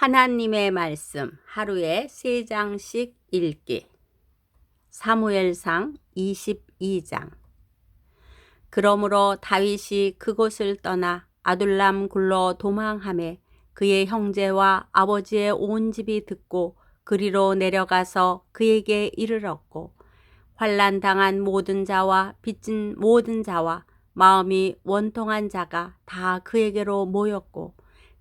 하나님의 말씀 하루에 세 장씩 읽기. 사무엘상 22장. 그러므로 다윗이 그곳을 떠나 아둘람 굴로 도망함에 그의 형제와 아버지의 온 집이 듣고 그리로 내려가서 그에게 이르렀고 환란 당한 모든 자와 빚진 모든 자와 마음이 원통한 자가 다 그에게로 모였고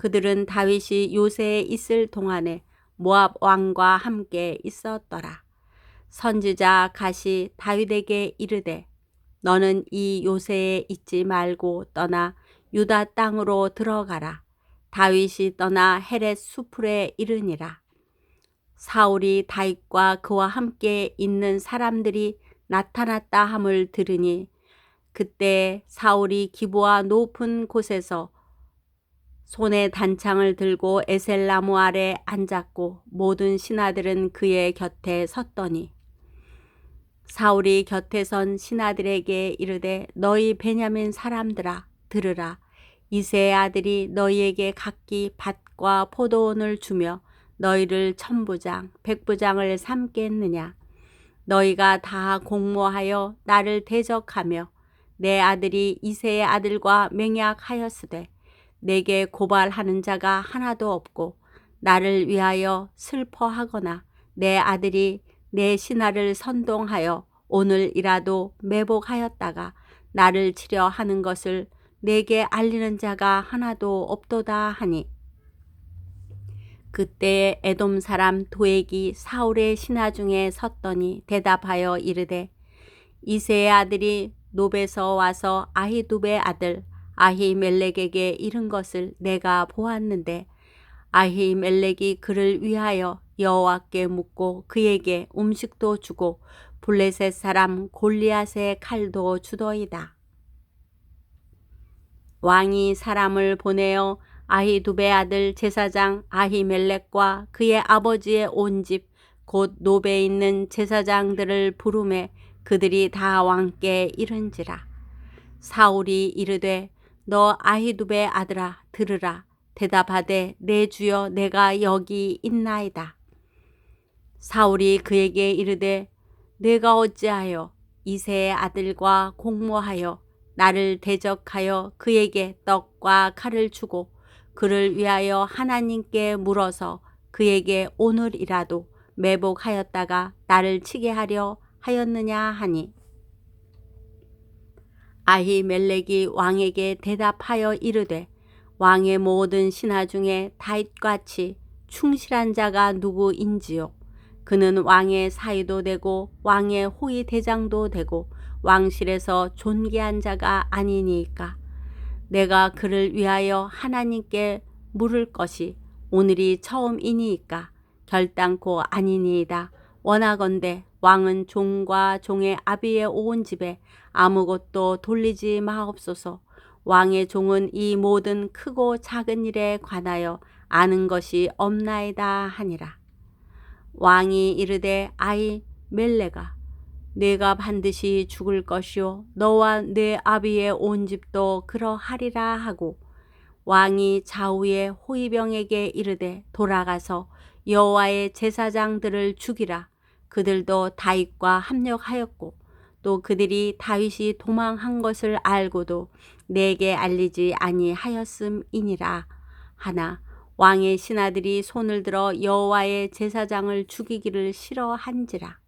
그들은 다윗이 요새에 있을 동안에 모압 왕과 함께 있었더라. 선지자 갓이 다윗에게 이르되 너는 이 요새에 있지 말고 떠나 유다 땅으로 들어가라. 다윗이 떠나 헤렛 수풀에 이르니라. 사울이 다윗과 그와 함께 있는 사람들이 나타났다 함을 들으니 그때 사울이 기부와 높은 곳에서 손에 단창을 들고 에셀나무 아래 앉았고 모든 신하들은 그의 곁에 섰더니 사울이 곁에 선 신하들에게 이르되 너희 베냐민 사람들아 들으라. 이세의 아들이 너희에게 각기 밭과 포도원을 주며 너희를 천부장 백부장을 삼겠느냐? 너희가 다 공모하여 나를 대적하며 내 아들이 이세의 아들과 맹약하였으되 내게 고발하는 자가 하나도 없고 나를 위하여 슬퍼하거나 내 아들이 내 신하를 선동하여 오늘이라도 매복하였다가 나를 치려 하는 것을 내게 알리는 자가 하나도 없도다 하니. 그때 에돔 사람 도액이 사울의 신하 중에 섰더니 대답하여 이르되 이세의 아들이 노베서 와서 아히두베 아들 아히멜렉에게 이른 것을 내가 보았는데 아히멜렉이 그를 위하여 여호와께 묻고 그에게 음식도 주고 블레셋 사람 골리앗의 칼도 주더이다. 왕이 사람을 보내어 아히두베 아들 제사장 아히멜렉과 그의 아버지의 온 집 곧 노베에 있는 제사장들을 부르매 그들이 다 왕께 이른지라 사울이 이르되 너 아히두베 아들아 들으라. 대답하되 내 주여 내가 여기 있나이다. 사울이 그에게 이르되 내가 어찌하여 이세의 아들과 공모하여 나를 대적하여 그에게 떡과 칼을 주고 그를 위하여 하나님께 물어서 그에게 오늘이라도 매복하였다가 나를 치게 하려 하였느냐 하니 아히멜렉이 왕에게 대답하여 이르되 왕의 모든 신하 중에 다윗같이 충실한 자가 누구인지요? 그는 왕의 사이도 되고 왕의 호위 대장도 되고 왕실에서 존귀한 자가 아니니까. 내가 그를 위하여 하나님께 물을 것이 오늘이 처음이니까. 결단코 아니니이다. 원하건대 왕은 종과 종의 아비의 온 집에 아무것도 돌리지 마옵소서. 왕의 종은 이 모든 크고 작은 일에 관하여 아는 것이 없나이다 하니라. 왕이 이르되 아이 멜레가 내가 반드시 죽을 것이요 너와 내 아비의 온 집도 그러하리라 하고 왕이 좌우의 호위병에게 이르되 돌아가서 여호와의 제사장들을 죽이라 그들도 다윗과 합력하였고 또 그들이 다윗이 도망한 것을 알고도 내게 알리지 아니하였음이니라. 하나 왕의 신하들이 손을 들어 여호와의 제사장을 죽이기를 싫어한지라.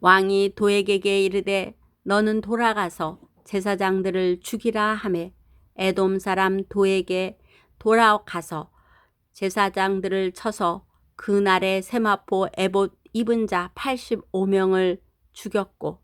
왕이 도에게 이르되 너는 돌아가서 제사장들을 죽이라 하매 에돔 사람 도에게 돌아가서 제사장들을 쳐서 그날에 세마포 에봇 입은 자 85명을 죽였고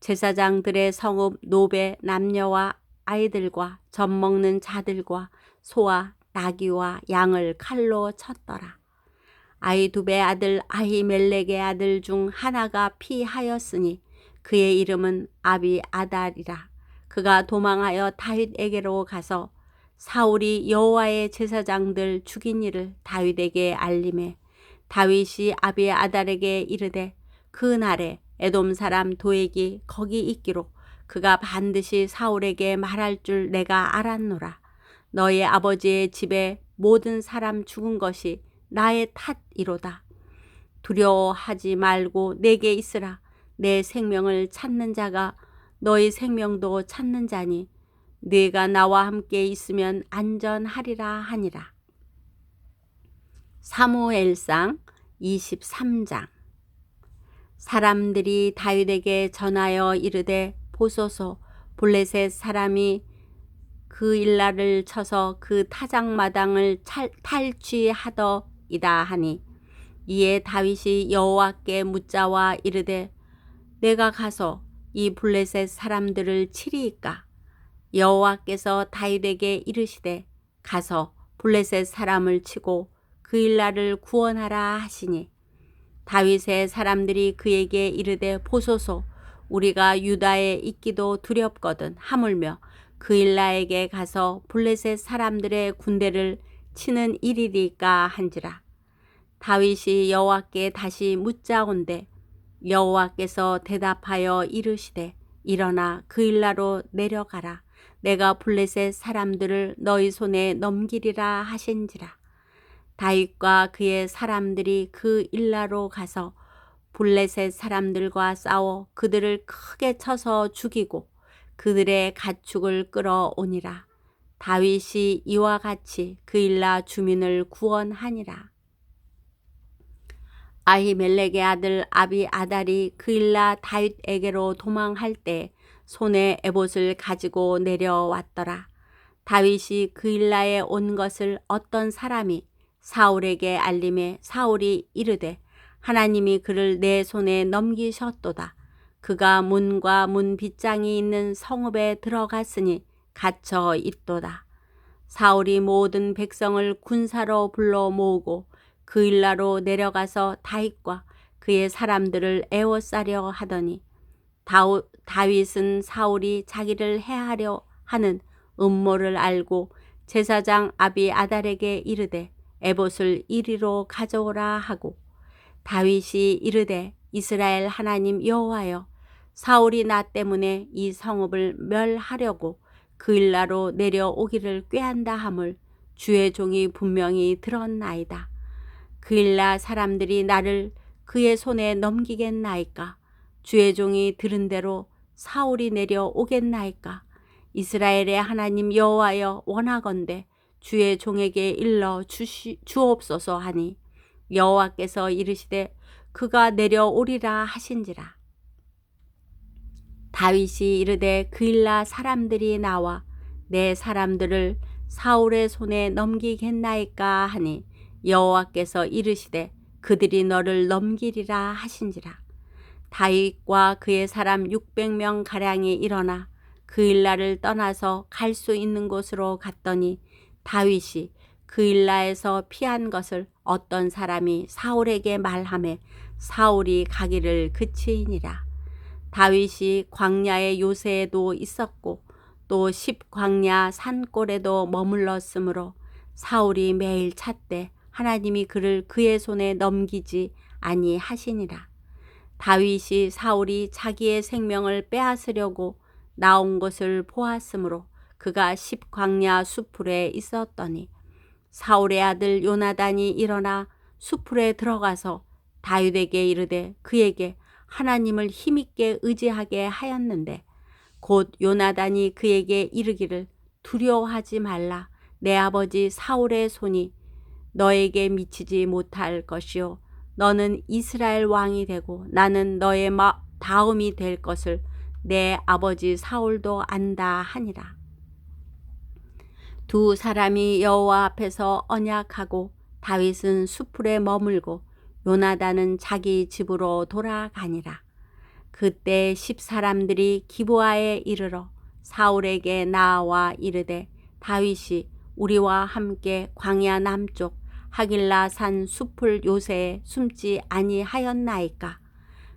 제사장들의 성읍 노베 남녀와 아이들과 젖 먹는 자들과 소와 나귀와 양을 칼로 쳤더라. 아이두베 아들 아히멜렉의 아들 중 하나가 피하였으니 그의 이름은 아비 아달이라. 그가 도망하여 다윗에게로 가서 사울이 여호와의 제사장들 죽인 일을 다윗에게 알림해 다윗이 아비 아달에게 이르되 그 날에 에돔 사람 도액이 거기 있기로 그가 반드시 사울에게 말할 줄 내가 알았노라. 너의 아버지의 집에 모든 사람 죽은 것이 나의 탓이로다. 두려워하지 말고 내게 있으라. 내 생명을 찾는 자가 너의 생명도 찾는 자니 네가 나와 함께 있으면 안전하리라 하니라. 사무엘상 23장. 사람들이 다윗에게 전하여 이르되 보소서. 블레셋 사람이 그 일날을 쳐서 그 타작마당을 찰, 탈취하더이다 하니 이에 다윗이 여호와께 묻자와 이르되 내가 가서 이 블레셋 사람들을 치리이까? 여호와께서 다윗에게 이르시되 가서 블레셋 사람을 치고 그 일 날을 구원하라 하시니 다윗의 사람들이 그에게 이르되 보소서 우리가 유다에 있기도 두렵거든 하물며 그 일라에게 가서 블레셋 사람들의 군대를 치는 일이리까 한지라. 다윗이 여호와께 다시 묻자온데 여호와께서 대답하여 이르시되 일어나 그 일라로 내려가라. 내가 블레셋 사람들을 너희 손에 넘기리라 하신지라 다윗과 그의 사람들이 그 일라로 가서 블레셋 사람들과 싸워 그들을 크게 쳐서 죽이고 그들의 가축을 끌어오니라. 다윗이 이와 같이 그 일라 주민을 구원하니라. 아히멜렉의 아들 아비 아달이 그 일라 다윗에게로 도망할 때 손에 에봇을 가지고 내려왔더라. 다윗이 그 일라에 온 것을 어떤 사람이 사울에게 알림해 사울이 이르되 하나님이 그를 내 손에 넘기셨도다. 그가 문과 문 빗장이 있는 성읍에 들어갔으니 갇혀 있도다. 사울이 모든 백성을 군사로 불러 모으고 그 일라로 내려가서 다윗과 그의 사람들을 애워싸려 하더니 다우, 다윗은 사울이 자기를 해하려 하는 음모를 알고 제사장 아비 아달에게 이르되 에봇을 이리로 가져오라 하고 다윗이 이르되 이스라엘 하나님 여호와여 사울이 나 때문에 이 성읍을 멸하려고 그 일나로 내려오기를 꾀한다 함을 주의 종이 분명히 들었나이다. 그 일나 사람들이 나를 그의 손에 넘기겠나이까? 주의 종이 들은 대로 사울이 내려오겠나이까? 이스라엘의 하나님 여호와여 원하건대 주의 종에게 일러 주시, 주옵소서 하니 여호와께서 이르시되 그가 내려오리라 하신지라. 다윗이 이르되 그일라 사람들이 나와 내 사람들을 사울의 손에 넘기겠나이까 하니 여호와께서 이르시되 그들이 너를 넘기리라 하신지라. 다윗과 그의 사람 600명 가량이 일어나 그 일라를 떠나서 갈 수 있는 곳으로 갔더니 다윗이 그 일라에서 피한 것을 어떤 사람이 사울에게 말하매 사울이 가기를 그치니라. 다윗이 광야의 요새에도 있었고 또 십광야 산골에도 머물렀으므로 사울이 매일 찾되 하나님이 그를 그의 손에 넘기지 아니하시니라. 다윗이 사울이 자기의 생명을 빼앗으려고 나온 것을 보았으므로 그가 십광야 수풀에 있었더니 사울의 아들 요나단이 일어나 수풀에 들어가서 다윗에게 이르되 그에게 하나님을 힘있게 의지하게 하였는데 곧 요나단이 그에게 이르기를 두려워하지 말라 내 아버지 사울의 손이 너에게 미치지 못할 것이요 너는 이스라엘 왕이 되고 나는 너의 다음이 될 것을 내 아버지 사울도 안다 하니라. 두 사람이 여호와 앞에서 언약하고 다윗은 수풀에 머물고 요나단은 자기 집으로 돌아가니라. 그때 십 사람들이 기부하에 이르러 사울에게 나와 이르되 다윗이 우리와 함께 광야 남쪽 하길라 산 숲을 요새에 숨지 아니하였나이까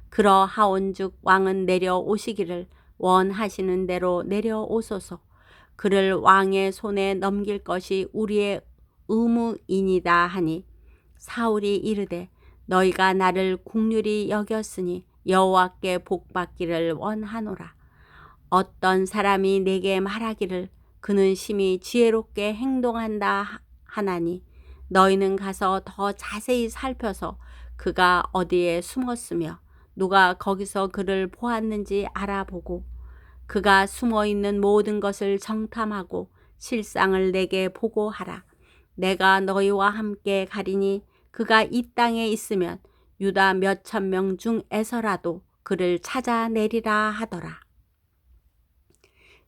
그러하온즉 왕은 내려오시기를 원하시는 대로 내려오소서 그를 왕의 손에 넘길 것이 우리의 의무이니다 하니 사울이 이르되 너희가 나를 국률이 여겼으니 여호와께 복받기를 원하노라. 어떤 사람이 내게 말하기를 그는 심히 지혜롭게 행동한다 하- 하나니 너희는 가서 더 자세히 살펴서 그가 어디에 숨었으며 누가 거기서 그를 보았는지 알아보고 그가 숨어 있는 모든 것을 정탐하고 실상을 내게 보고하라. 내가 너희와 함께 가리니 그가 이 땅에 있으면 유다 몇 천 명 중에서라도 그를 찾아내리라 하더라.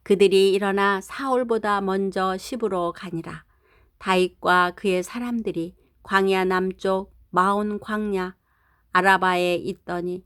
그들이 일어나 사울보다 먼저 시부로 가니라. 다윗과 그의 사람들이 광야 남쪽 마온 광야 아라바에 있더니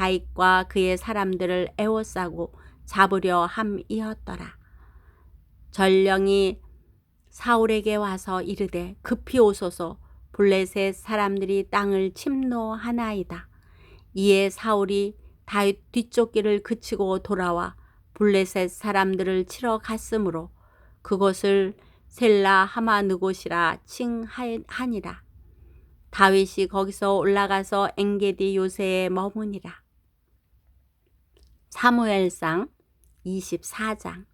다윗과 그의 사람들을 애워싸고 잡으려 함이었더라. 전령이 사울에게 와서 이르되 급히 오소서 블레셋 사람들이 땅을 침노하나이다. 이에 사울이 다윗 뒤쫓기를 그치고 돌아와 블레셋 사람들을 치러 갔으므로 그곳을 셀라 하마느곳이라 칭하니라. 다윗이 거기서 올라가서 엥게디 요새에 머무니라. 사무엘상 24장.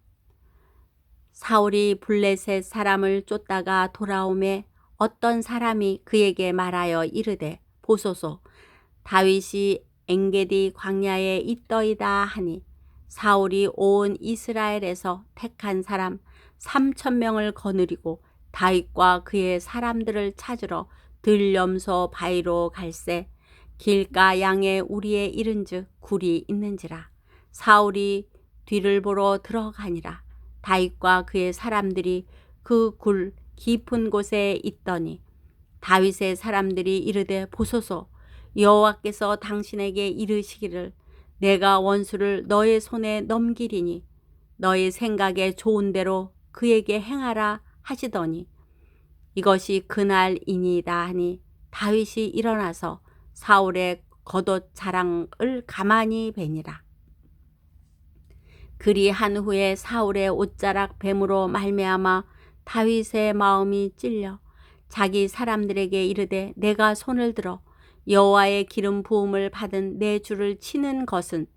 사울이 블레셋 사람을 쫓다가 돌아오매 어떤 사람이 그에게 말하여 이르되 보소서 다윗이 엥게디 광야에 있더이다 하니 사울이 온 이스라엘에서 택한 사람 3천 명을 거느리고 다윗과 그의 사람들을 찾으러 들염소 바위로 갈새 길가 양에 우리에 이른즉 굴이 있는지라 사울이 뒤를 보러 들어가니라 다윗과 그의 사람들이 그 굴 깊은 곳에 있더니 다윗의 사람들이 이르되 보소서 여호와께서 당신에게 이르시기를 내가 원수를 너의 손에 넘기리니 너의 생각에 좋은 대로 그에게 행하라 하시더니 이것이 그날이니이다 하니 다윗이 일어나서 사울의 겉옷 자랑을 가만히 베니라. 그리한 후에 사울의 옷자락 뱀으로 말미암아 다윗의 마음이 찔려 자기 사람들에게 이르되 내가 손을 들어 여호와의 기름 부음을 받은 내 주를 치는 것은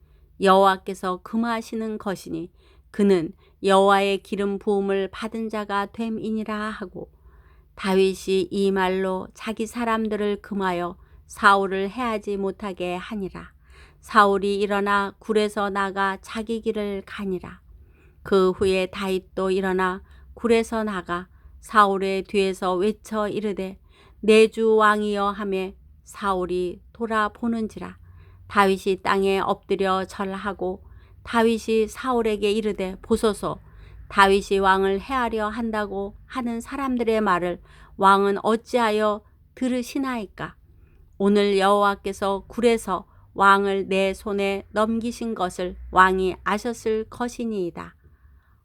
여호와께서 금하시는 것이니 그는 여호와의 기름 부음을 받은 자가 됨이니라 하고 다윗이 이 말로 자기 사람들을 금하여 사울을 해하지 못하게 하니라. 사울이 일어나 굴에서 나가 자기 길을 가니라. 그 후에 다윗도 일어나 굴에서 나가 사울의 뒤에서 외쳐 이르되 내 주 왕이여 하매 사울이 돌아보는지라. 다윗이 땅에 엎드려 절하고 다윗이 사울에게 이르되 보소서. 다윗이 왕을 해하려 한다고 하는 사람들의 말을 왕은 어찌하여 들으시나이까? 오늘 여호와께서 굴에서 왕을 내 손에 넘기신 것을 왕이 아셨을 것이니이다.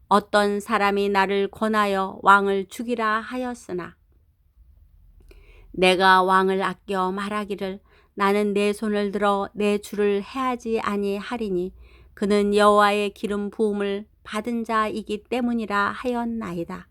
어떤 사람이 나를 권하여 왕을 죽이라 하였으나 내가 왕을 아껴 말하기를 나는 내 손을 들어 내 주를 해하지 아니하리니 그는 여호와의 기름 부음을 받은 자이기 때문이라 하였나이다.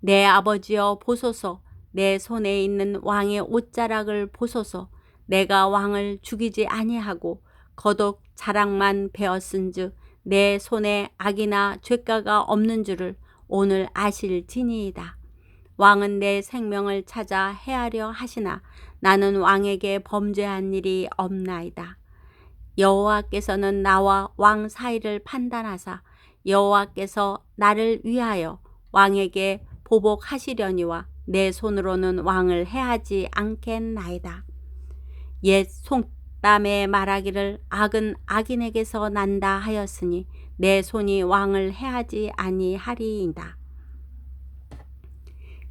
내 아버지여 보소서 내 손에 있는 왕의 옷자락을 보소서 내가 왕을 죽이지 아니하고 거독 자랑만 베었은즉 내 손에 악이나 죄가가 없는 줄을 오늘 아실지니이다. 왕은 내 생명을 찾아 해하려 하시나 나는 왕에게 범죄한 일이 없나이다. 여호와께서는 나와 왕 사이를 판단하사 여호와께서 나를 위하여 왕에게 보복하시려니와 내 손으로는 왕을 해하지 않겠나이다. 옛 송땀에 말하기를 악은 악인에게서 난다 하였으니 내 손이 왕을 해하지 아니하리이다.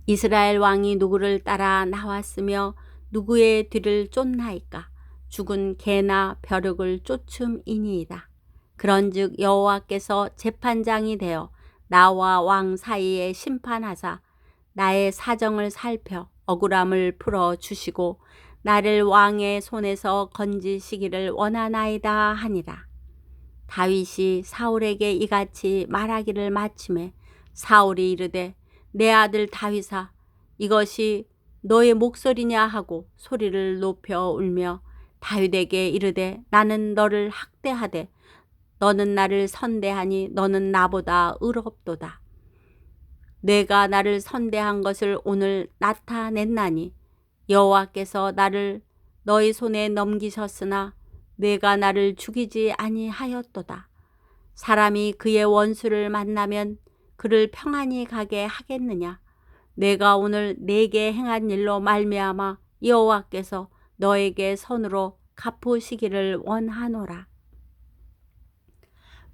이스라엘 왕이 누구를 따라 나왔으며 누구의 뒤를 쫓나이까 죽은 개나 벼룩을 쫓음이니이다. 그런즉 여호와께서 재판장이 되어 나와 왕 사이에 심판하사 나의 사정을 살펴 억울함을 풀어 주시고 나를 왕의 손에서 건지시기를 원하나이다 하니라. 다윗이 사울에게 이같이 말하기를 마침에 사울이 이르되 내 아들 다윗아 이것이 너의 목소리냐 하고 소리를 높여 울며 다윗에게 이르되 나는 너를 학대하되 너는 나를 선대하니 너는 나보다 의롭도다. 내가 나를 선대한 것을 오늘 나타냈나니 여호와께서 나를 너희 손에 넘기셨으나 내가 나를 죽이지 아니하였도다. 사람이 그의 원수를 만나면 그를 평안히 가게 하겠느냐? 내가 오늘 내게 행한 일로 말미암아 여호와께서 너에게 선으로 갚으시기를 원하노라.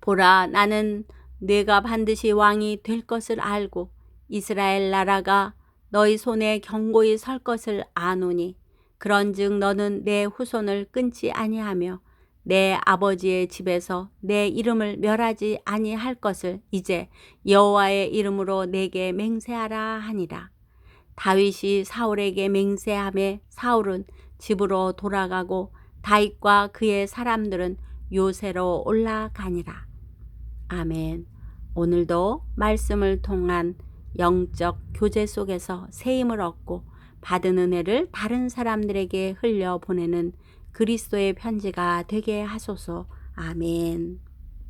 보라 나는 내가 반드시 왕이 될 것을 알고 이스라엘 나라가 너희 손에 경고히 설 것을 아노니 그런즉 너는 내 후손을 끊지 아니하며 내 아버지의 집에서 내 이름을 멸하지 아니할 것을 이제 여호와의 이름으로 내게 맹세하라 하니라. 다윗이 사울에게 맹세함에 사울은 집으로 돌아가고 다윗과 그의 사람들은 요새로 올라가니라. 아멘. 오늘도 말씀을 통한 영적 교제 속에서 새 힘을 얻고 받은 은혜를 다른 사람들에게 흘려 보내는 그리스도의 편지가 되게 하소서. 아멘.